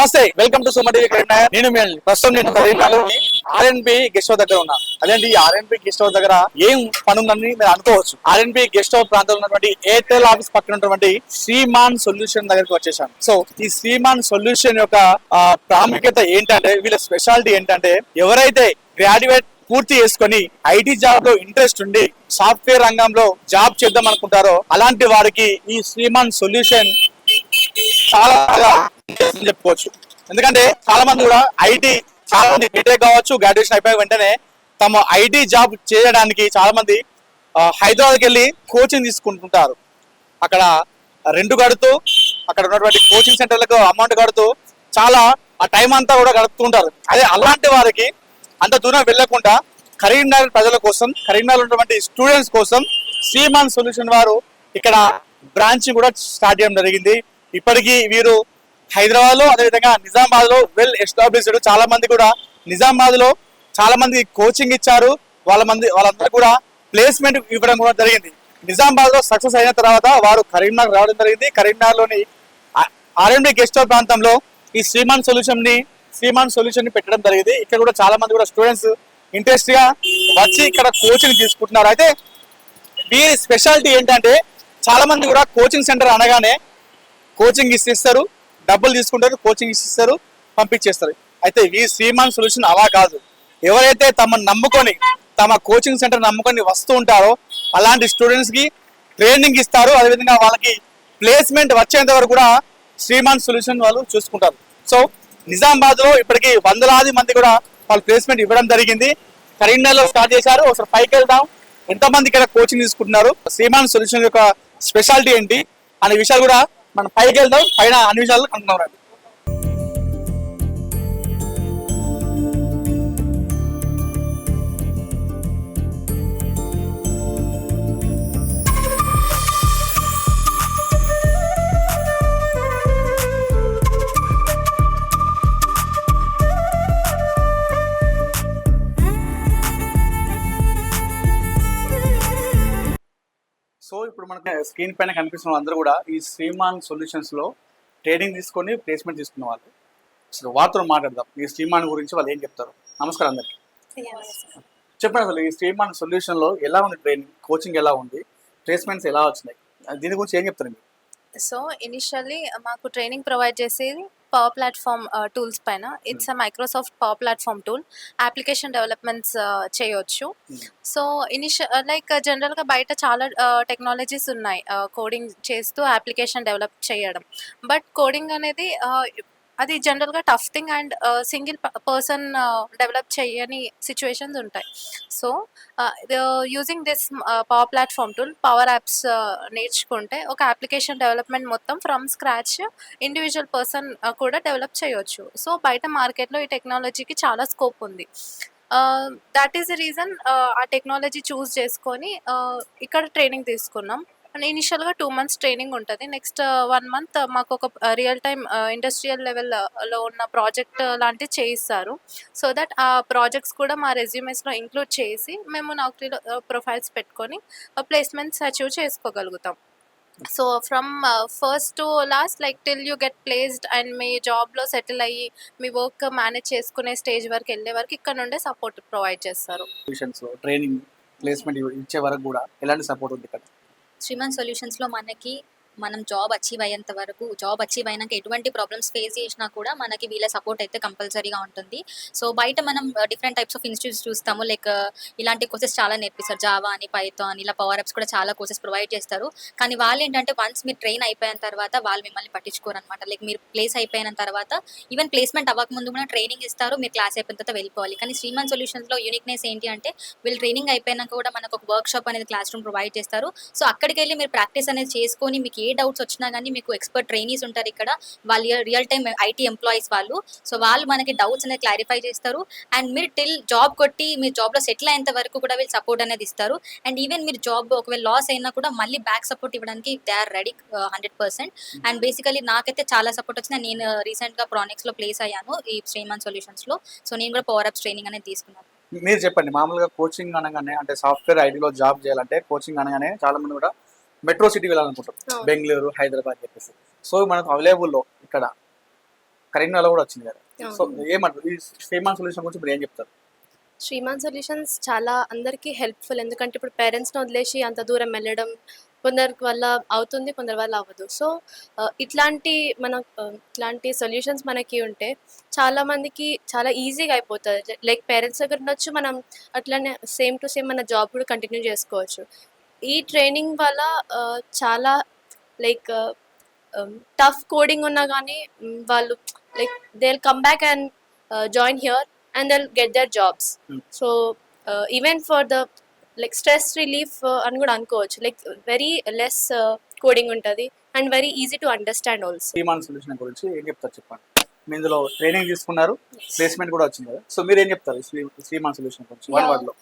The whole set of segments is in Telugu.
నమస్తే వెల్కమ్ టు సుమటి నేను. మీ ప్రస్తుతం నేను ఆర్ఎన్బి గెస్ట్ హౌస్ దగ్గర ఉన్నా. అదేంటి ఈ ఆర్ఎన్బి గెస్ట్ హౌస్ దగ్గర ఏం పని ఉందని మీరు అనుకోవచ్చు. ఆర్ఎన్బి గెస్ట్ హౌస్ ప్రాంతంలో ఉన్నటువంటి ఎయిర్టెల్ ఆఫీస్ పక్కన ఉన్నటువంటి శ్రీమాన్ సొల్యూషన్ దగ్గరకు వచ్చేసాను. సో ఈ శ్రీమాన్ సొల్యూషన్ యొక్క ప్రాముఖ్యత ఏంటంటే వీళ్ళ స్పెషాలిటీ ఏంటంటే ఎవరైతే గ్రాడ్యుయేట్ పూర్తి చేసుకొని ఐటీ జాబ్లో ఇంట్రెస్ట్ ఉండి సాఫ్ట్వేర్ రంగంలో జాబ్ చేద్దాం అనుకుంటారో అలాంటి వారికి ఈ శ్రీమాన్ సొల్యూషన్ చాలా బాగా చెప్పుకోవచ్చు. ఎందుకంటే చాలా మంది కూడా ఐటీ చాలా మంది బీటెక్ కావచ్చు గ్రాడ్యుయేషన్ అయిపోయిన వెంటనే తమ ఐటీ జాబ్ చేయడానికి చాలా మంది హైదరాబాద్కి వెళ్ళి కోచింగ్ తీసుకుంటుంటారు. అక్కడ రెండు కడుతూ అక్కడ ఉన్నటువంటి కోచింగ్ సెంటర్లకు అమౌంట్ కడుతూ చాలా ఆ టైం అంతా కూడా గడుపుతుంటారు. అదే అలాంటి వారికి అంత దూరం వెళ్ళకుండా కరీంనగర్ ప్రజల కోసం కరీంనగర్ ఉన్నటువంటి స్టూడెంట్స్ కోసం శ్రీమాన్ సొల్యూషన్ వారు ఇక్కడ బ్రాంచ్ కూడా స్టార్ట్ చేయడం జరిగింది. ఇప్పటికీ వీరు హైదరాబాద్లో అదేవిధంగా నిజామాబాద్లో వెల్ ఎస్టాబ్లిష్డ్ చాలా మంది కూడా నిజామాబాద్లో చాలా మంది కోచింగ్ ఇచ్చారు. వాళ్ళ మంది వాళ్ళందరూ కూడా ప్లేస్మెంట్ ఇవ్వడం కూడా జరిగింది. నిజామాబాద్లో సక్సెస్ అయిన తర్వాత వారు కరీంనగర్ రావడం జరిగింది. కరీంనగర్లోని ఆర్ఎండి గెస్ట్ హౌస్ ప్రాంతంలో ఈ శ్రీమాన్ సొల్యూషన్ని శ్రీమాన్ సొల్యూషన్ని పెట్టడం జరిగింది. ఇక్కడ కూడా చాలా మంది కూడా స్టూడెంట్స్ ఇంట్రెస్ట్గా వచ్చి ఇక్కడ కోచింగ్ తీసుకుంటున్నారు. అయితే వీరి స్పెషాలిటీ ఏంటంటే చాలా మంది కూడా కోచింగ్ సెంటర్ అనగానే కోచింగ్ ఇస్తారు. డబ్బులు తీసుకుంటారు కోచింగ్ ఇస్తారు పంపించేస్తారు. అయితే ఈ శ్రీమాన్ సొల్యూషన్ అలా కాదు. ఎవరైతే తమ నమ్ముకొని తమ కోచింగ్ సెంటర్ నమ్ముకొని వస్తూ ఉంటారో అలాంటి స్టూడెంట్స్కి ట్రైనింగ్ ఇస్తారు. అదేవిధంగా వాళ్ళకి ప్లేస్మెంట్ వచ్చేంత వరకు కూడా శ్రీమాన్ సొల్యూషన్ వాళ్ళు చూసుకుంటారు. సో నిజామాబాద్లో ఇప్పటికి వందలాది మంది కూడా వాళ్ళు ప్లేస్మెంట్ ఇవ్వడం జరిగింది. కరీంనగర్లో స్టార్ట్ చేశారు. ఒకసారి పైకి వెళ్దాం. ఎంతమంది ఇక్కడ కోచింగ్ తీసుకుంటున్నారు? శ్రీమాన్ సొల్యూషన్ యొక్క స్పెషాలిటీ ఏంటి? అనే విషయాలు కూడా మనం పైకి వెళ్దాం పైన అన్ని విషయాలు కనుక్కున్నాం రండి. మనకి స్క్రీన్ పైన కనిపిస్తున్న అందరూ కూడా ఈ శ్రీమాన్ సొల్యూషన్స్లో ట్రేడింగ్ తీసుకొని ప్లేస్మెంట్ తీసుకున్న వాళ్ళు. అసలు వార్తలు మాట్లాడదాం. ఈ శ్రీమాన్ గురించి వాళ్ళు ఏం చెప్తారు? నమస్కారం అందరికి. చెప్పండి అసలు ఈ శ్రీమాన్ సొల్యూషన్లో ఎలా ఉంది ట్రైనింగ్ కోచింగ్ ఎలా ఉంది? ప్లేస్మెంట్స్ ఎలా వచ్చినాయి? దీని గురించి ఏం చెప్తారు మీరు? సో ఇనిషియల్లీ మాకు ట్రైనింగ్ ప్రొవైడ్ చేసేది పవర్ ప్లాట్ఫామ్ టూల్స్ పైన. It's a Microsoft power platform tool application developments చేయొచ్చు. సో ఇనిషియల్ లైక్ జనరల్గా బయట చాలా టెక్నాలజీస్ ఉన్నాయి. కోడింగ్ చేస్తూ అప్లికేషన్ డెవలప్ చేయడం. బట్ కోడింగ్ అనేది uh, అది జనరల్గా tough thing and single person develop చేయని సిచ్యువేషన్స్ ఉంటాయి. So using this power platform tool power apps నేర్చుకుంటే ఒక అప్లికేషన్ డెవలప్మెంట్ మొత్తం ఫ్రమ్ స్క్రాచ్ ఇండివిజువల్ పర్సన్ కూడా డెవలప్ చేయొచ్చు. సో బయట మార్కెట్లో ఈ టెక్నాలజీకి చాలా స్కోప్ ఉంది. దట్ ఈస్ ద రీజన్ ఆ టెక్నాలజీ చూస్ చేసుకొని ఇక్కడ ట్రైనింగ్ తీసుకున్నాం. ఇనిషియల్గా టూ మంత్స్ ట్రైనింగ్ ఉంటుంది. నెక్స్ట్ వన్ మంత్ మాకు ఒక రియల్ టైమ్ ఇండస్ట్రియల్ లెవెల్లో ఉన్న ప్రాజెక్ట్ uh, లాంటివి చేయిస్తారు. సో దట్ ఆ ప్రాజెక్ట్స్ కూడా మా రెజ్యూమెస్లో ఇంక్లూడ్ చేసి మేము నౌకరీలో ప్రొఫైల్స్ uh, పెట్టుకొని uh, ప్లేస్మెంట్స్ అచీవ్ చేసుకోగలుగుతాం. So from first to last like till you get placed and మీ జాబ్లో సెటిల్ అయ్యి మీ వర్క్ మేనేజ్ చేసుకునే స్టేజ్ వరకు వెళ్ళే వరకు ఇక్కడ నుండే సపోర్ట్ ప్రొవైడ్ చేస్తారు. ట్రైనింగ్ ప్లేస్మెంట్ ఇచ్చే వరకు కూడా ఎలాంటి సపోర్ట్ ఉంది ఇక్కడ? శ్రీమాన్ సొల్యూషన్స్లో మనకి మనం జాబ్ అచీవ్ అయ్యేంత వరకు జాబ్ అచీవ్ అయినాక ఎటువంటి ప్రాబ్లమ్స్ ఫేస్ చేసినా కూడా మనకి వీళ్ళ సపోర్ట్ అయితే కంపల్సరీగా ఉంటుంది. సో బయట మనం డిఫరెంట్ టైప్స్ ఆఫ్ ఇన్స్టిట్యూట్స్ చూస్తాము. లైక్ uh, ఇలాంటి కోర్సెస్ చాలా నేర్పిస్తారు. జావా అని పైథాన్ ఇలా పవర్ అప్స్ కూడా చాలా కోర్సెస్ ప్రొవైడ్ చేస్తారు. కానీ వాళ్ళు ఏంటంటే వన్స్ మీరు ట్రైన్ అయిపోయిన తర్వాత వాళ్ళు మిమ్మల్ని పట్టించుకోరు అనమాట లైక్ మీరు ప్లేస్ అయిపోయిన తర్వాత ఈవెన్ ప్లేస్మెంట్ అవ్వక ముందు కూడా ట్రైనింగ్ ఇస్తారు. మీరు క్లాస్ అయిపోయిన తర్వాత వెళ్ళిపోవాలి. కానీ శ్రీమాన్ సొల్యూషన్స్లో యూనిక్నెస్ ఏంటి అంటే వీళ్ళు ట్రైనింగ్ అయిపోయినాక కూడా మనకు ఒక వర్క్ షాప్ అనేది క్లాస్ రూమ్ ప్రొవైడ్ చేస్తారు. సో అక్కడికి వెళ్ళి మీరు ప్రాక్టీస్ అనేది చేసుకొని మీకు ఏ డౌట్స్ వచ్చినా కానీ మీకు ఎక్స్పర్ట్ ట్రైనీస్ ఉంటారు ఇక్కడ. వాళ్ళు రియల్ టైమ్ ఐటీ ఎంప్లాయీస్ వాళ్ళు. సో వాళ్ళు మనకి డౌట్స్ అనేది క్లారిఫై చేస్తారు. అండ్ మీరు టిల్ జాబ్ కొట్టి మీరు జాబ్లో సెటిల్ అయ్యేంత వరకు కూడా వీళ్ళు సపోర్ట్ అనేది ఇస్తారు. అండ్ ఈవెన్ మీరు జాబ్ ఒకవేళ లాస్ అయినా కూడా మళ్ళీ బ్యాక్ సపోర్ట్ ఇవ్వడానికి they are ready hundred percent and basically నాకైతే చాలా సపోర్ట్ వచ్చింది. నేను రీసెంట్గా ప్రానిక్స్లో ప్లేస్ అయ్యాను ఈ శ్రీమాన్ సొల్యూషన్స్లో సో నేను కూడా పవర్ అప్స్ ట్రైనింగ్ అనేది తీసుకున్నాను. మీరు చెప్పండి. మామూలుగా కోచింగ్ అనగానే అంటే సాఫ్ట్వేర్ ఐటీలో జాబ్ చేయాలంటే కోచింగ్ అనగానే చాలా మంది కూడా మెట్రో సిటీ వెళ్ళాలనుకుంటారు. బెంగళూరు హైదరాబాద్ చెప్పేసి. సో మనకు అవైలబుల్లో ఇక్కడ కరీంనగర్లో కూడా వచ్చింది కదా. సో ఏమంటారు? ఈ శ్రీమాన్ సొల్యూషన్ గురించి మీరు ఏం చెప్తారు? శ్రీమాన్ సొల్యూషన్స్ చాలా అందరికీ హెల్ప్ఫుల్. ఎందుకంటే ఇప్పుడు పేరెంట్స్ని వదిలేసి అంత దూరం వెళ్ళడం కొందరికి వల్ల అవుతుంది కొందరి వల్ల అవ్వదు. సో ఇట్లాంటి మన ఇట్లాంటి సొల్యూషన్స్ మనకి ఉంటే చాలా మందికి చాలా ఈజీగా అయిపోతుంది. లైక్ పేరెంట్స్ దగ్గర ఉండొచ్చు మనం అట్లనే సేమ్ టు సేమ్ మన జాబ్ కూడా కంటిన్యూ చేసుకోవచ్చు. ఈ ట్రైనింగ్ వల్ల చాలా లైక్ టఫ్ కోడింగ్ ఉన్నా కానీ వాళ్ళు like they come back and join here their jobs. Hmm. So uh, even for the like stress relief uh, అని కూడా అనుకోవచ్చు లైక్ వెరీ లెస్ కోడింగ్ ఉంటుంది and very easy to understand also solution గురించి ఏం చెప్తారు చెప్పండి మీ ఇందులో ట్రైనింగ్ తీసుకున్నారు. ప్లేస్మెంట్ కూడా వచ్చింది కదా. సో మీరు ఏం చెప్తారు? శ్రీ శ్రీమాన్ సొల్యూషన్ గురించి వన్. వర్డ్లో.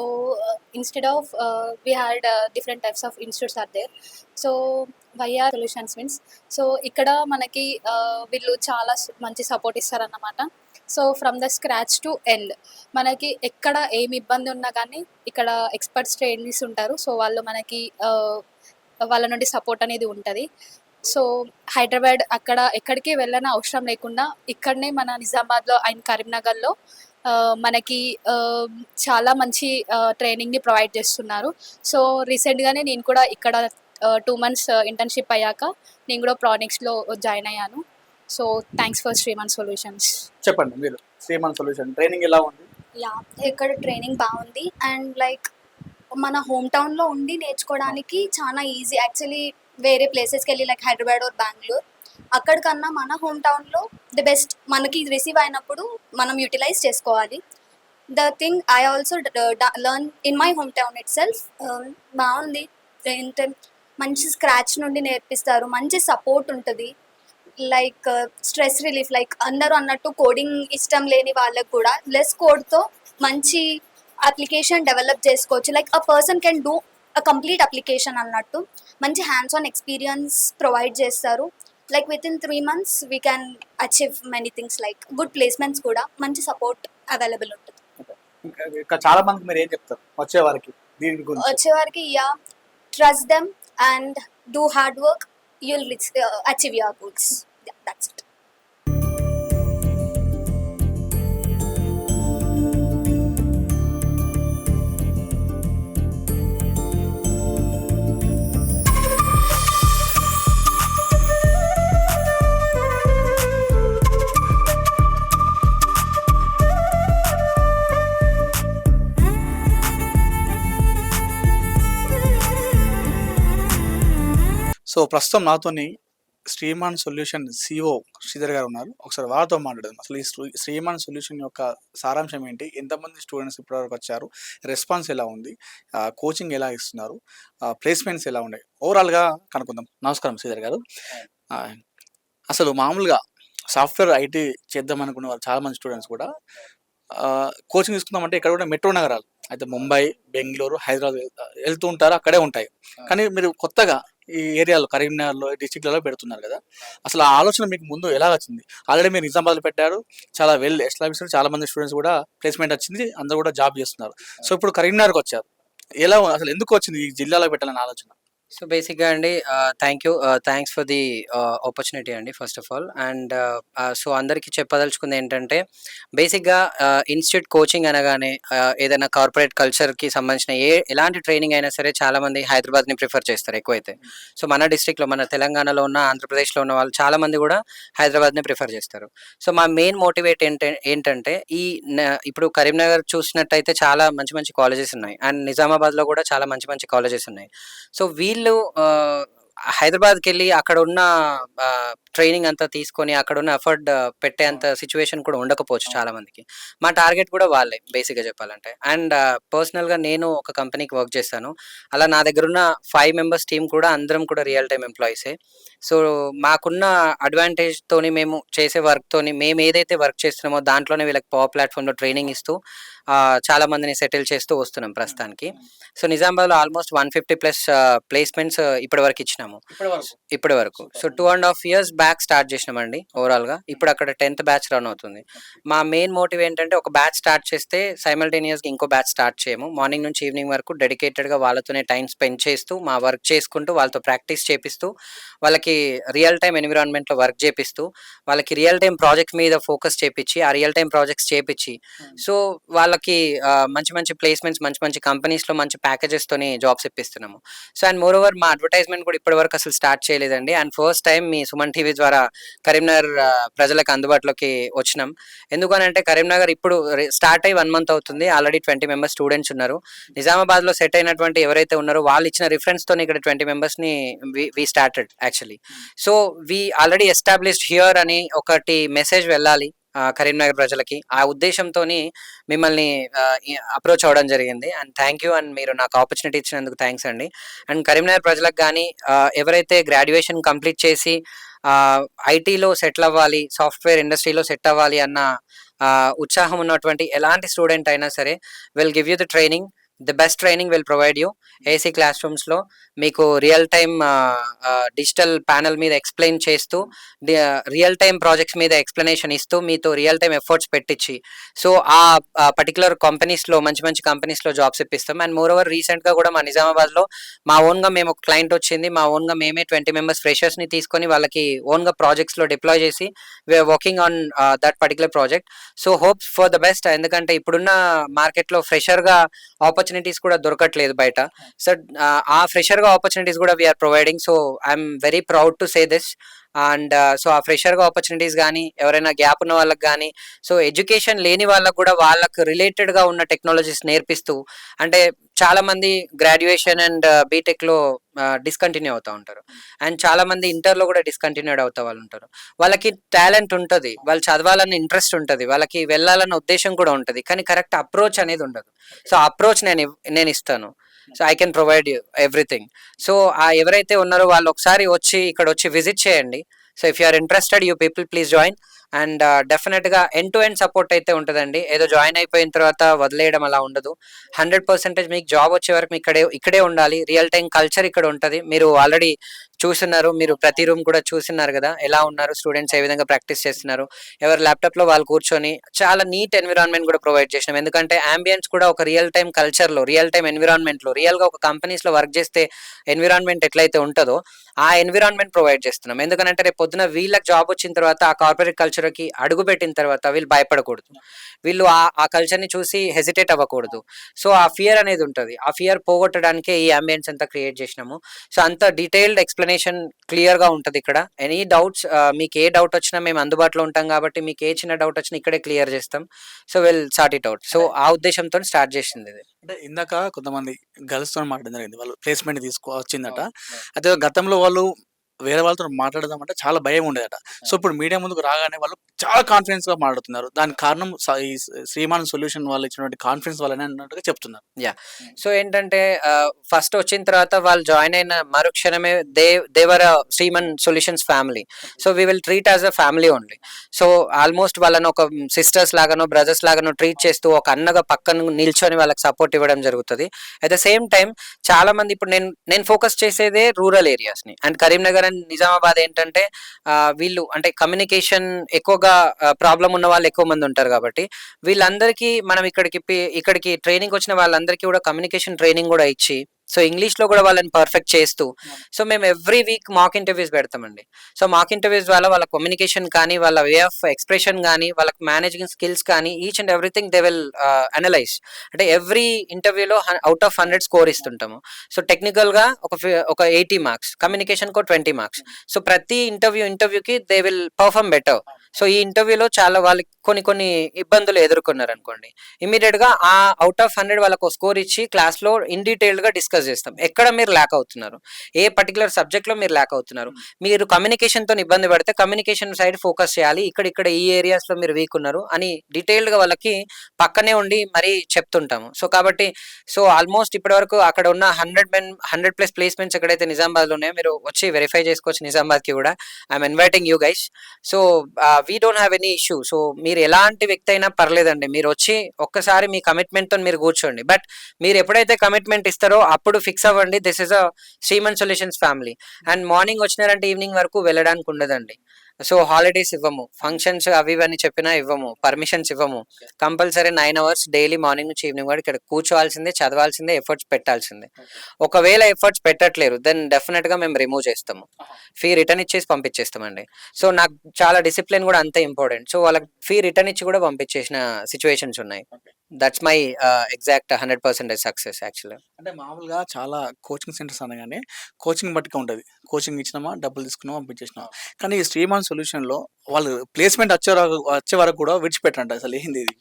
Uh, instead of uh, we had uh, different types of institutes are there. So via solutions means so ఇక్కడ మనకి uh, వీళ్ళు చాలా స్- మంచి support ఇస్తారన్నమాట. So from the scratch to end మనకి ఎక్కడ ఏమి ఇబ్బంది ఉన్నా కానీ ఇక్కడ ఎక్స్పర్ట్స్ ట్రైనీస్ ఉంటారు. సో వాళ్ళు మనకి uh, వాళ్ళ నుండి సపోర్ట్ అనేది ఉంటుంది. సో హైదరాబాద్ అక్కడ ఎక్కడికి వెళ్ళని అవసరం లేకుండా ఇక్కడనే మన నిజామాబాద్లో అండ్ కరీంనగర్లో మనకి చాలా మంచి ట్రైనింగ్ని ప్రొవైడ్ చేస్తున్నారు. సో రీసెంట్గానే నేను కూడా ఇక్కడ టూ మంత్స్ ఇంటర్న్షిప్ అయ్యాక నేను కూడా ప్రాడక్ట్స్లో జాయిన్ అయ్యాను. So thanks for Sriman solutions. చెప్పండి మీరు శ్రీమాన్ సొల్యూషన్ ట్రైనింగ్ ఎలా ఉంది? యా ఇక్కడ ట్రైనింగ్ బాగుంది. అండ్ లైక్ మన హోమ్ టౌన్లో ఉండి నేర్చుకోవడానికి చాలా ఈజీ. యాక్చువల్లీ వేరే ప్లేసెస్కి వెళ్ళి లైక్ హైదరాబాద్ ఆర్ బెంగళూరు అక్కడికన్నా మన హోమ్ టౌన్లో ది బెస్ట్ మనకి రిసీవ్ అయినప్పుడు మనం యూటిలైజ్ చేసుకోవాలి. The thing I also learn in my hometown itself బాగుంది. ఏంటంటే మంచి స్క్రాచ్ నుండి నేర్పిస్తారు మంచి సపోర్ట్ ఉంటుంది. లైక్ స్ట్రెస్ రిలీఫ్ లైక్ అందరూ అన్నట్టు కోడింగ్ ఇష్టం లేని వాళ్ళకు కూడా లెస్ కోడ్తో మంచి అప్లికేషన్ డెవలప్ చేసుకోవచ్చు. Like a person can do complete application అన్నట్టు. మంచి హ్యాండ్స్ ఆన్ ఎక్స్పీరియన్స్ ప్రొవైడ్ చేస్తారు. Like within three months we can achieve many things like good placements కూడా మంచి సపోర్ట్ అవైలబుల్ ఉంటుంది. ఇంకా చాలా మందికి మీరు ఏం చెప్తారు? వచ్చే వారికి దీని గురించి. వచ్చేవారికి yeah trust them and do hard work you'll achieve your goals that's it so ప్రస్తుతం నాతోని శ్రీమాన్ సొల్యూషన్ సిఓ శ్రీధర్ గారు ఉన్నారు. ఒకసారి వారితో మాట్లాడదాం. అసలు ఈ శ్రీమాన్ సొల్యూషన్ యొక్క సారాంశం ఏంటి? ఎంతమంది స్టూడెంట్స్ ఇప్పటివరకు వచ్చారు? రెస్పాన్స్ ఎలా ఉంది? కోచింగ్ ఎలా ఇస్తున్నారు? ప్లేస్మెంట్స్ ఎలా ఉన్నాయి? ఓవరాల్గా కనుక్కుందాం. నమస్కారం శ్రీధర్ గారు. అసలు మామూలుగా సాఫ్ట్వేర్ ఐటీ చేద్దాం అనుకున్న వాళ్ళు చాలామంది స్టూడెంట్స్ కూడా కోచింగ్ తీసుకుందామంటే ఇక్కడ కూడా మెట్రో నగరాలు అయితే ముంబై బెంగళూరు హైదరాబాద్ వెళ్తూ ఉంటారు అక్కడే ఉంటాయి. కానీ మీరు కొత్తగా ఈ ఏరియాలో కరీంనగర్లో డిస్టిక్లలో పెడుతున్నారు కదా. అసలు ఆ ఆలోచన మీకు ముందు ఎలా వచ్చింది? ఆల్రెడీ మీరు నిజామాబాద్లో పెట్టారు చాలా వెల్ ఎస్టాబ్లిష్ చాలా మంది స్టూడెంట్స్ కూడా ప్లేస్మెంట్ వచ్చింది అందరూ కూడా జాబ్ చేస్తున్నారు. సో ఇప్పుడు కరీంనగర్కి వచ్చారు. ఎలా అసలు ఎందుకు వచ్చింది ఈ జిల్లాలో పెట్టాలని ఆలోచన? సో బేసిక్గా అండి thank you thanks for the opportunity అండి first of all and so అందరికీ చెప్పదలుచుకుంది ఏంటంటే బేసిక్గా ఇన్స్టిట్యూట్ కోచింగ్ అనగానే uh, ఏదైనా కార్పొరేట్ కల్చర్కి సంబంధించిన ఏ ఎలాంటి ట్రైనింగ్ అయినా సరే చాలామంది హైదరాబాద్ని ప్రిఫర్ చేస్తారు ఎక్కువైతే. సో మన డిస్ట్రిక్ట్లో మన తెలంగాణలో ఉన్న ఆంధ్రప్రదేశ్లో ఉన్న వాళ్ళు చాలామంది కూడా హైదరాబాద్ని ప్రిఫర్ చేస్తారు. సో మా మెయిన్ మోటివేట్ ఏంటంటే ఏంటంటే ఈ న- ఇప్పుడు కరీంనగర్ చూసినట్టయితే చాలా మంచి మంచి కాలేజెస్ ఉన్నాయి. అండ్ నిజామాబాద్లో కూడా చాలా మంచి మంచి కాలేజెస్ ఉన్నాయి. సో వీళ్ళు వీళ్ళు హైదరాబాద్కి వెళ్ళి అక్కడ ఉన్న ట్రైనింగ్ అంతా తీసుకొని అక్కడ ఉన్న ఎఫర్ట్ పెట్టేంత సిచ్యువేషన్ కూడా ఉండకపోవచ్చు చాలా మందికి మా టార్గెట్ కూడా వాళ్ళే బేసిక్గా చెప్పాలంటే. అండ్ పర్సనల్గా నేను ఒక కంపెనీకి వర్క్ చేస్తాను. అలా నా దగ్గర ఉన్న ఫైవ్ మెంబర్స్ టీం కూడా అందరం కూడా రియల్ టైం ఎంప్లాయీసే. సో మాకున్న అడ్వాంటేజ్తోని మేము చేసే వర్క్తోని మేము ఏదైతే వర్క్ చేస్తున్నామో దాంట్లోనే వీళ్ళకి పవర్ ప్లాట్ఫామ్లో ట్రైనింగ్ ఇస్తూ చాలా మందిని సెటిల్ చేస్తూ వస్తున్నాం ప్రస్తుతానికి. సో నిజామాబాద్లో almost one fifty plus placements ఇప్పటి వరకు ఇచ్చినాము. ఇప్పటి వరకు. So two and half years back start చేసినామండి ఓవరాల్గా. ఇప్పుడు అక్కడ టెన్త్ బ్యాచ్ రన్ అవుతుంది. మా మెయిన్ మోటివ్ ఏంటంటే ఒక బ్యాచ్ స్టార్ట్ చేస్తే సైమల్టేనియస్గా ఇంకో బ్యాచ్ స్టార్ట్ చేయము. మార్నింగ్ నుంచి ఈవినింగ్ వరకు డెడికేటెడ్గా వాళ్ళతోనే టైం స్పెండ్ చేస్తూ మా వర్క్ చేసుకుంటూ వాళ్ళతో ప్రాక్టీస్ చేపిస్తూ వాళ్ళకి రియల్ టైం ఎన్విరాన్మెంట్లో వర్క్ చేపిస్తూ వాళ్ళకి రియల్ టైం ప్రాజెక్ట్ మీద ఫోకస్ చేపించి ఆ రియల్ టైం ప్రాజెక్ట్స్ చేపించి. సో వాళ్ళకి మంచి మంచి ప్లేస్మెంట్స్ మంచి మంచి కంపెనీస్లో మంచి ప్యాకేజెస్తోని జాబ్స్ ఇప్పిస్తున్నాము. సో అండ్ మోర్ ఓవర్ మా అడ్వర్టైజ్మెంట్ కూడా ఇప్పటి వరకు అసలు స్టార్ట్ చేయలేదండి. అండ్ ఫస్ట్ టైం మీ సుమన్ టీవీ ద్వారా కరీంనగర్ ప్రజలకు అందుబాటులోకి వచ్చినాం. ఎందుకనంటే కరీంనగర్ ఇప్పుడు స్టార్ట్ అయ్యి వన్ మంత్ అవుతుంది. ఆల్రెడీ ట్వంటీ మెంబర్స్ స్టూడెంట్స్ ఉన్నారు. నిజామాబాద్లో సెట్ అయినటువంటి ఎవరైతే ఉన్నారో వాళ్ళు ఇచ్చిన రిఫరెన్స్తో ఇక్కడ ట్వంటీ మెంబర్స్ని we started actually so we already established here అని ఒకటి మెసేజ్ వెళ్ళాలి. కరీంనగర్ ప్రజలకి ఆ ఉద్దేశంతో మిమ్మల్ని అప్రోచ్ అవ్వడం జరిగింది. అండ్ థ్యాంక్ యూ అండ్ మీరు నాకు ఆపర్చునిటీ ఇచ్చినందుకు థ్యాంక్స్ అండి. అండ్ కరీంనగర్ ప్రజలకు కానీ ఎవరైతే గ్రాడ్యుయేషన్ కంప్లీట్ చేసి ఐటీలో సెటిల్ అవ్వాలి సాఫ్ట్వేర్ ఇండస్ట్రీలో సెట్ అవ్వాలి అన్న ఉత్సాహం ఉన్నటువంటి ఎలాంటి స్టూడెంట్ అయినా సరే will give you the training. The best training will provide you AC class రూమ్స్లో మీకు రియల్ టైమ్ డిజిటల్ ప్యానల్ మీద ఎక్స్ప్లెయిన్ చేస్తూ రియల్ టైమ్ ప్రాజెక్ట్స్ మీద ఎక్స్ప్లెనేషన్ ఇస్తూ మీతో రియల్ టైమ్ ఎఫర్ట్స్ పెట్టించి సో ఆ పర్టికులర్ కంపెనీస్లో మంచి మంచి కంపెనీస్లో జాబ్స్ ఇప్పిస్తాం. అండ్ మోర్ ఓవర్ రీసెంట్గా కూడా మా నిజామాబాద్లో మా ఓన్గా మేము ఒక క్లయింట్ వచ్చింది. మా ఓన్గా మేమే ట్వంటీ మెంబర్స్ ఫ్రెషర్స్ని తీసుకొని వాళ్ళకి ఓన్గా ప్రాజెక్ట్స్లో డిప్లాయ్ చేసి we're working on that particular project so hope for the best ఎందుకంటే ఇప్పుడున్న మార్కెట్లో ఫ్రెషర్గా ఆపర్చునిటీస్ కూడా దొరకట్లేదు బయట. సో ఆ ఫ్రెషర్గా ఆపర్చునిటీస్ కూడా we're providing so I'm very proud to say this and so ఆ ఫ్రెషర్గా ఆపర్చునిటీస్ కానీ ఎవరైనా గ్యాప్ ఉన్న వాళ్ళకి కానీ సో ఎడ్యుకేషన్ లేని వాళ్ళకు కూడా వాళ్ళకు రిలేటెడ్గా ఉన్న టెక్నాలజీస్ నేర్పిస్తూ అంటే చాలా మంది గ్రాడ్యుయేషన్ అండ్ బీటెక్లో డిస్కంటిన్యూ అవుతూ ఉంటారు. అండ్ చాలా మంది ఇంటర్లో కూడా డిస్కంటిన్యూడ్ అవుతా వాళ్ళు ఉంటారు. వాళ్ళకి టాలెంట్ ఉంటుంది. వాళ్ళు చదవాలని ఇంట్రెస్ట్ ఉంటుంది. వాళ్ళకి వెళ్ళాలన్న ఉద్దేశం కూడా ఉంటుంది. కానీ కరెక్ట్ అప్రోచ్ అనేది ఉండదు. సో అప్రోచ్ నేను నేను ఇస్తాను. So I can provide you everything so ఆ ఎవరైతే ఉన్నారో వాళ్ళు ఒకసారి వచ్చి ఇక్కడ వచ్చి విజిట్ చేయండి. So if you are interested you people please join and డెఫినెట్గా ఎండ్ టు ఎండ్ సపోర్ట్ అయితే ఉంటుందండి. ఏదో జాయిన్ అయిపోయిన తర్వాత వదిలేయడం అలా ఉండదు. హండ్రెడ్ పర్సెంటేజ్ మీకు జాబ్ వచ్చే వరకు ఇక్కడే ఇక్కడే ఉండాలి. రియల్ టైం కల్చర్ ఇక్కడ ఉంటుంది. మీరు ఆల్రెడీ చూస్తున్నారు. మీరు ప్రతి రూమ్ కూడా చూస్తున్నారు కదా. ఎలా ఉన్నారు? స్టూడెంట్స్ ఏ విధంగా ప్రాక్టీస్ చేస్తున్నారు? ఎవరు ల్యాప్టాప్లో వాళ్ళు కూర్చొని చాలా నీట్ ఎన్విరాన్మెంట్ కూడా ప్రొవైడ్ చేసినాం. ఎందుకంటే అంబియన్స్ కూడా ఒక రియల్ టైం కల్చర్లో రియల్ టైం రియల్గా ఒక కంపెనీస్లో వర్క్ చేస్తే ఎన్విరాన్మెంట్ ఎట్లయితే ఉంటుందో ఆ ఎన్విరాన్మెంట్ ప్రొవైడ్ చేస్తున్నాం. ఎందుకంటే రేపు పొద్దున వీళ్ళకి జాబ్ వచ్చిన తర్వాత ఆ కార్పొరేట్ కల్చర్కి అడుగు పెట్టిన తర్వాత వీళ్ళు భయపడకూడదు. వీళ్ళు ఆ ఆ కల్చర్ని చూసి హెసిటేట్ అవ్వకూడదు. సో ఆ ఫియర్ అనేది ఉంటుంది. ఆ ఫియర్ పోగొట్టడానికే ఈ అంబియన్స్ అంతా క్రియేట్ చేసినాము. సో అంత డీటెయిల్డ్ ఎక్స్ప్లెనేషన్ క్లియర్గా ఉంటుంది ఇక్కడ. ఎనీ డౌట్స్ మీకు ఏ డౌట్ వచ్చినా మేము అందుబాటులో ఉంటాం కాబట్టి మీకు ఏ చిన్న డౌట్ వచ్చినా ఇక్కడే క్లియర్ చేస్తాం. So will sort it out so ఆ ఉద్దేశంతో స్టార్ట్ చేసింది ఇది. అంటే ఇందాక కొంతమంది గర్ల్స్తో మాట్లాడడం జరిగింది. వాళ్ళు ప్లేస్మెంట్ తీసుకో వచ్చిందట. అయితే గతంలో వాళ్ళు వేరే వాళ్ళతో మాట్లాడదాం అంటే చాలా భయం ఉండేదట. సో ఇప్పుడు మీడియా ముందుకు రాగానే వాళ్ళు చాలా కాన్ఫిడెన్స్గా మాట్లాడుతున్నారు. దానికి కారణం ఈ శ్రీమాన్ సొల్యూషన్ వాళ్ళు ఇచ్చినటువంటి కాన్ఫిడెన్స్ వల్లనే అన్నట్టుగా చెప్తున్నారు. సో ఏంటంటే ఫస్ట్ వచ్చిన తర్వాత వాళ్ళు జాయిన్ అయిన మరుక్షణమే they they're Sriman solutions family so we will treat as a family only so almost వాళ్ళని ఒక సిస్టర్స్ లాగానో బ్రదర్స్ లాగానో ట్రీట్ చేస్తూ ఒక అన్నగా పక్కన నిల్చొని వాళ్ళకి సపోర్ట్ ఇవ్వడం జరుగుతుంది. అట్ ద సేమ్ టైం చాలా మంది ఇప్పుడు నేను నేను ఫోకస్ చేసేదే రూరల్ ఏరియాస్ని. అండ్ కరీంనగర్ అండ్ నిజామాబాద్ ఏంటంటే వీళ్ళు అంటే కమ్యూనికేషన్ ఎక్కువగా ప్రాబ్లం ఉన్న వాళ్ళు ఎక్కువ మంది ఉంటారు కాబట్టి వీళ్ళందరికీ మనం ఇక్కడికి ఇక్కడికి ట్రైనింగ్ వచ్చిన వాళ్ళందరికీ కూడా కమ్యూనికేషన్ ట్రైనింగ్ కూడా ఇచ్చి సో ఇంగ్లీష్లో కూడా వాళ్ళని పర్ఫెక్ట్ చేస్తూ సో మేము ఎవ్రీ వీక్ మాక్ ఇంటర్వ్యూస్ పెడతామండి. సో మాక్ ఇంటర్వ్యూస్ వల్ల వాళ్ళ కమ్యూనికేషన్ కానీ వాళ్ళ వే ఆఫ్ ఎక్స్ప్రెషన్ కానీ వాళ్ళకి మేనేజింగ్ స్కిల్స్ కానీ each and everything they will analyse. అంటే ఎవ్రీ ఇంటర్వ్యూలో అవుట్ ఆఫ్ హండ్రెడ్ స్కోర్ ఇస్తుంటాము. సో టెక్నికల్గా ఒక ఒక ఎయిటీ మార్క్స్ కమ్యూనికేషన్ కో ట్వంటీ మార్క్స్. సో ప్రతి ఇంటర్వ్యూ ఇంటర్వ్యూకి they will perform better. So ఈ ఇంటర్వ్యూలో చాలా వాళ్ళకి కొన్ని కొన్ని ఇబ్బందులు ఎదుర్కొన్నారు అనుకోండి ఇమీడియట్గా ఆ అవుట్ ఆఫ్ హండ్రెడ్ వాళ్ళకు స్కోర్ ఇచ్చి క్లాస్లో ఇన్ డీటెయిల్డ్గా డిస్కస్ చేస్తాం. ఎక్కడ మీరు ల్యాక్ అవుతున్నారు? ఏ పర్టికులర్ సబ్జెక్ట్లో మీరు ల్యాక్ అవుతున్నారు? మీరు కమ్యూనికేషన్తో ఇబ్బంది పడితే కమ్యూనికేషన్ సైడ్ ఫోకస్ చేయాలి. ఇక్కడ ఇక్కడ ఈ ఏరియాస్లో మీరు వీక్ ఉన్నారు అని డీటెయిల్డ్గా వాళ్ళకి పక్కనే ఉండి మరీ చెప్తుంటాము. సో కాబట్టి సో ఆల్మోస్ట్ ఇప్పటి వరకు అక్కడ ఉన్న hundred men hundred plus placements ఎక్కడైతే నిజామాబాద్లో ఉన్నాయో మీరు వచ్చి వెరిఫై చేసుకోవచ్చు నిజామాబాద్కి కూడా I'm inviting you guys. So we don't have any issue so మీరు ఎలాంటి వ్యక్తి అయినా పర్లేదండి. మీరు వచ్చి ఒక్కసారి మీ కమిట్మెంట్తో మీరు కూర్చోండి. బట్ మీరు ఎప్పుడైతే కమిట్మెంట్ ఇస్తారో అప్పుడు ఫిక్స్ అవ్వండి. This is a Sriman solutions family and morning వచ్చినారంటే evening వరకు వెళ్ళడానికి ఉండదండి. సో హాలిడేస్ ఇవ్వము. ఫంక్షన్స్ అవి ఇవన్నీ చెప్పినా ఇవ్వము. పర్మిషన్స్ ఇవ్వము. Compulsory nine hours daily morning నుంచి ఈవినింగ్ వరకు ఇక్కడ కూర్చోవాల్సిందే చదవాల్సిందే ఎఫర్ట్స్ పెట్టాల్సిందే. ఒకవేళ ఎఫర్ట్స్ పెట్టట్లేరు దెన్ డెఫినెట్గా మేము రిమూవ్ చేస్తాము. ఫీ రిటర్న్ ఇచ్చేసి పంపించేస్తామండి. సో నాకు చాలా డిసిప్లిన్ కూడా అంతే ఇంపార్టెంట్ సో వాళ్ళకి ఫీ రిటర్న్ ఇచ్చి కూడా పంపించేసిన సిచ్యువేషన్స్ ఉన్నాయి. That's my exact hundred percentage success actually అంటే మామూలుగా చాలా కోచింగ్ సెంటర్స్ అనగానే కోచింగ్ బట్టిగా ఉంటుంది. కోచింగ్ ఇచ్చినామా డబ్బులు తీసుకున్నామా పంపించేసినామా. కానీ ఈ శ్రీమాన్ సొల్యూషన్లో వాళ్ళు ప్లేస్మెంట్ వచ్చే వరకు వచ్చే వరకు కూడా విడిచిపెట్టండి అసలు ఏంది ఇది?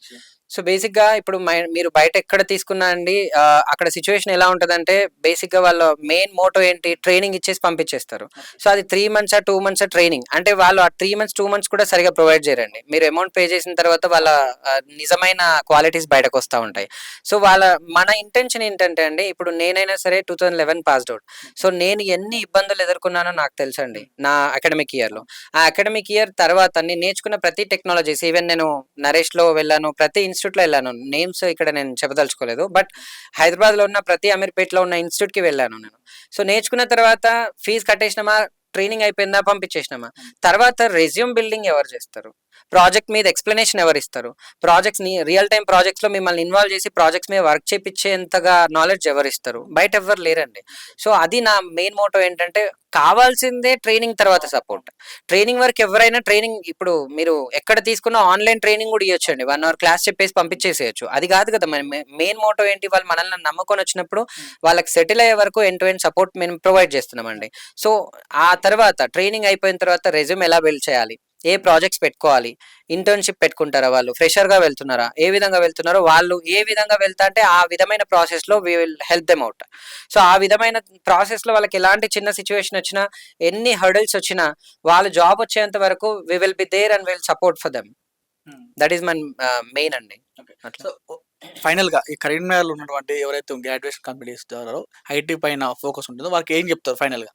సో బేసిక్గా ఇప్పుడు మీరు బయట ఎక్కడ తీసుకున్నా అండి ఆ, అక్కడ సిచ్యువేషన్ ఎలా ఉంటదంటే బేసిక్గా వాళ్ళ మెయిన్ మోటో ఏంటి? ట్రైనింగ్ ఇచ్చేసి పంపించేస్తారు. సో అది three months two months training అంటే వాళ్ళు ఆ త్రీ మంత్స్ టూ మంత్స్ కూడా సరిగా ప్రొవైడ్ చేయరండి. మీరు అమౌంట్ పే చేసిన తర్వాత వాళ్ళ ఆ, నిజమైన క్వాలిటీస్ బయటకు వస్తూ ఉంటాయి. సో వాళ్ళ మన ఇంటెన్షన్ ఏంటంటే అండి ఇప్పుడు నేనైనా సరే two thousand eleven passed out so నేను ఎన్ని ఇబ్బందులు ఎదుర్కొన్నానో నాకు తెలుసండి నా అకాడమిక్ ఇయర్లో. ఆ అకాడమిక్ ఇయర్ తర్వాత నేను నేర్చుకున్న ప్రతి టెక్నాలజీస్ ఈవెన్ నేను నరేష్లో వెళ్ళాను ప్రతి ఇన్స్టిట్యూట్లో వెళ్ళాను. నేమ్స్ ఇక్కడ నేను చెప్పదలుచుకోలేదు. బట్ హైదరాబాద్లో ఉన్న ప్రతి అమీర్పేట్లో ఉన్న ఇన్స్టిట్యూట్కి వెళ్ళాను నేను. సో నేర్చుకున్న తర్వాత ఫీజు కట్టేసినామా? ట్రైనింగ్ అయిపోయిందా? పంపించేసినామా? తర్వాత రెజ్యూమ్ బిల్డింగ్ ఎవరు చేస్తారు? ప్రాజెక్ట్ మీద ఎక్స్ప్లెనేషన్ ఎవరు ఇస్తారు? ప్రాజెక్ట్స్ని రియల్ టైం ప్రాజెక్ట్స్లో మిమ్మల్ని ఇన్వాల్వ్ చేసి ప్రాజెక్ట్స్ మీద వర్క్ చేపించేంతగా నాలెడ్జ్ ఎవరు ఇస్తారు? బయట ఎవరు లేరండి. సో అది నా మెయిన్ మోటో ఏంటంటే కావాల్సిందే ట్రైనింగ్ తర్వాత సపోర్ట్. ట్రైనింగ్ వరకు ఎవరైనా ట్రైనింగ్ ఇప్పుడు మీరు ఎక్కడ తీసుకున్న ఆన్లైన్ ట్రైనింగ్ కూడా ఇవ్వచ్చండి వన్ అవర్ క్లాస్ చెప్పేసి పంపించేసేయచ్చు. అది కాదు కదా మన మెయిన్ మోటో ఏంటి? వాళ్ళు మనల్ని నమ్ముకొని వచ్చినప్పుడు వాళ్ళకి సెటిల్ అయ్యే వరకు ఎండ్ టు ఎండ్ సపోర్ట్ మేము ప్రొవైడ్ చేస్తున్నామండి. సో ఆ తర్వాత ట్రైనింగ్ అయిపోయిన తర్వాత రెజ్యూమ్ ఎలా బిల్డ్ చేయాలి? ఏ ప్రాజెక్ట్స్ పెట్టుకోవాలి? ఇంటర్న్షిప్ పెట్టుకుంటారా వాళ్ళు? ఫ్రెషర్గా వెళ్తున్నారా? ఏ విధంగా వెళ్తున్నారో? వాళ్ళు ఏ విధంగా వెళ్తా అంటే ఆ విధమైన ప్రాసెస్లో we will help them out so ఆ విధమైన ప్రాసెస్లో వాళ్ళకి ఎలాంటి చిన్న సిచ్యువేషన్ వచ్చినా ఎన్ని హర్డల్స్ వచ్చినా వాళ్ళు జాబ్ వచ్చేంత వరకు we will be there and will support for them that is Mann main అండి. ఫైనల్గా ఈ కరీంనగర్లో ఉన్నటువంటి ఎవరైతే గ్రాడ్యుయేషన్ కంప్లీట్ చేస్తారో ఐటీ పైన ఫోకస్ ఉంటుందో వాళ్ళకి ఏం చెప్తారు ఫైనల్గా?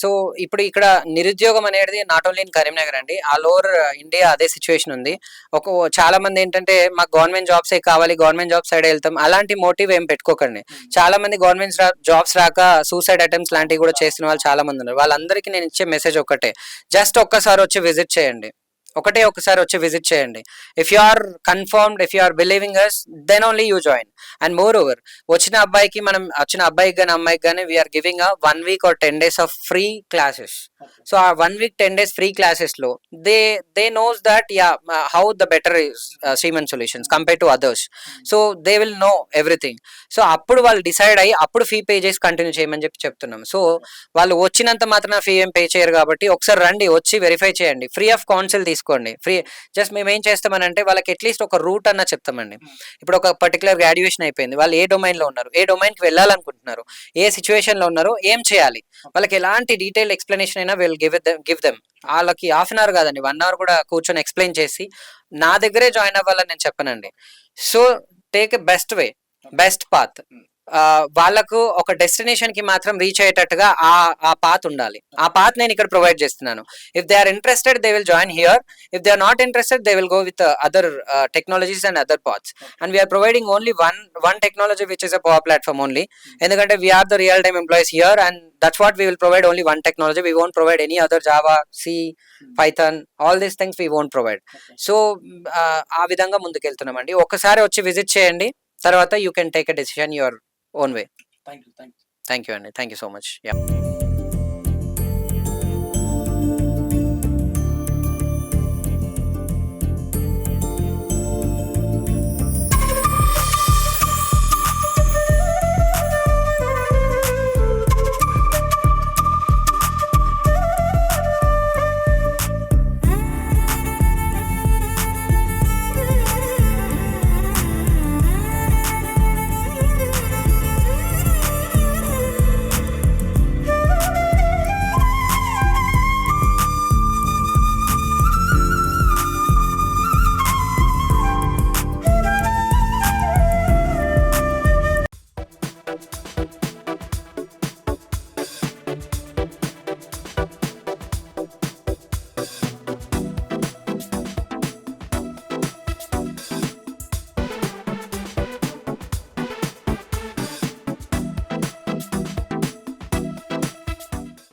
సో ఇప్పుడు ఇక్కడ నిరుద్యోగం అనేది నాట్ ఓన్లీ ఇన్ కరీంనగర్ అండి ఆల్ ఓవర్ ఇండియా అదే సిచ్యువేషన్ ఉంది. ఒక చాలా మంది ఏంటంటే మాకు గవర్నమెంట్ జాబ్స్ ఏ కావాలి గవర్నమెంట్ జాబ్ సైడ్ వెళ్తాం. అలాంటి మోటివ్ ఏం పెట్టుకోకండి. చాలా మంది గవర్నమెంట్ జాబ్స్ రాక సూసైడ్ అటెంప్ట్స్ లాంటివి కూడా చేస్తున్న వాళ్ళు చాలా మంది ఉన్నారు. వాళ్ళందరికీ నేను ఇచ్చే మెసేజ్ ఒకటే జస్ట్ ఒక్కసారి వచ్చి విజిట్ చేయండి. ఒకటే ఒకసారి వచ్చి విజిట్ చేయండి. If you are confirmed if you are believing us then only you join and moreover వచ్చిన అబ్బాయికి మనం వచ్చిన అబ్బాయికి కానీ అమ్మాయికి కానీ we're giving a one week or ten days of free classes so ఆ one week ten days free క్లాసెస్లో they they knows that yeah how the better Sriman solutions compare to others so they will know everything so అప్పుడు వాళ్ళు డిసైడ్ అయ్యి అప్పుడు ఫీ పే చేసి కంటిన్యూ చేయమని చెప్పి చెప్తున్నాం. సో వాళ్ళు వచ్చినంత మాత్రం ఫీ ఏం పే చేయరు కాబట్టి ఒకసారి రండి వచ్చి వెరిఫై చేయండి. ఫ్రీ ఆఫ్ కౌన్సిల్ తీసుకోండి. ఫ్రీ జస్ట్ మేము ఏం చేస్తామనంటే వాళ్ళకి అట్లీస్ట్ ఒక రూట్ అన్న చెప్తామండి. ఇప్పుడు ఒక పర్టికులర్ గ్రాడ్యుయేషన్ అయిపోయింది. వాళ్ళు ఏ డొమైన్లో ఉన్నారు? ఏ డొమైన్కి వెళ్ళాలనుకుంటున్నారు? ఏ సిచ్యువేషన్లో ఉన్నారు? ఏం చేయాలి? వాళ్ళకి ఎలాంటి డీటెయిల్ ఎక్స్ప్లెనేషన్ అయినా విల్ గివ్ గివ్ దెమ్ వాళ్ళకి హాఫ్ అన్ అవర్ కాదండి వన్ అవర్ కూడా కూర్చొని ఎక్స్ప్లెయిన్ చేసి నా దగ్గరే జాయిన్ అవ్వాలని నేను చెప్పనండి. So take a best way best path వాళ్ళకు ఒక డెస్టినేషన్కి మాత్రం రీచ్ అయ్యేటట్టుగా ఆ ఆ పాత్ ఉండాలి. ఆ పాత్ నేను ఇక్కడ ప్రొవైడ్ చేస్తున్నాను. If they are interested they will join here if they are not interested they will go with other technologies and other paths and we're providing only one one technology which is a power platform only ఎందుకంటే we're the real time employees here and that's what we will provide only one technology we won't provide any other Java C Python all these things we won't provide so ఆ విధంగా ముందుకెళ్తున్నామండి. ఒకసారి వచ్చి విజిట్ చేయండి. తర్వాత you can take a decision your own way. Thank you. Thank you. Thank you, Andy. Thank you so much. Yeah.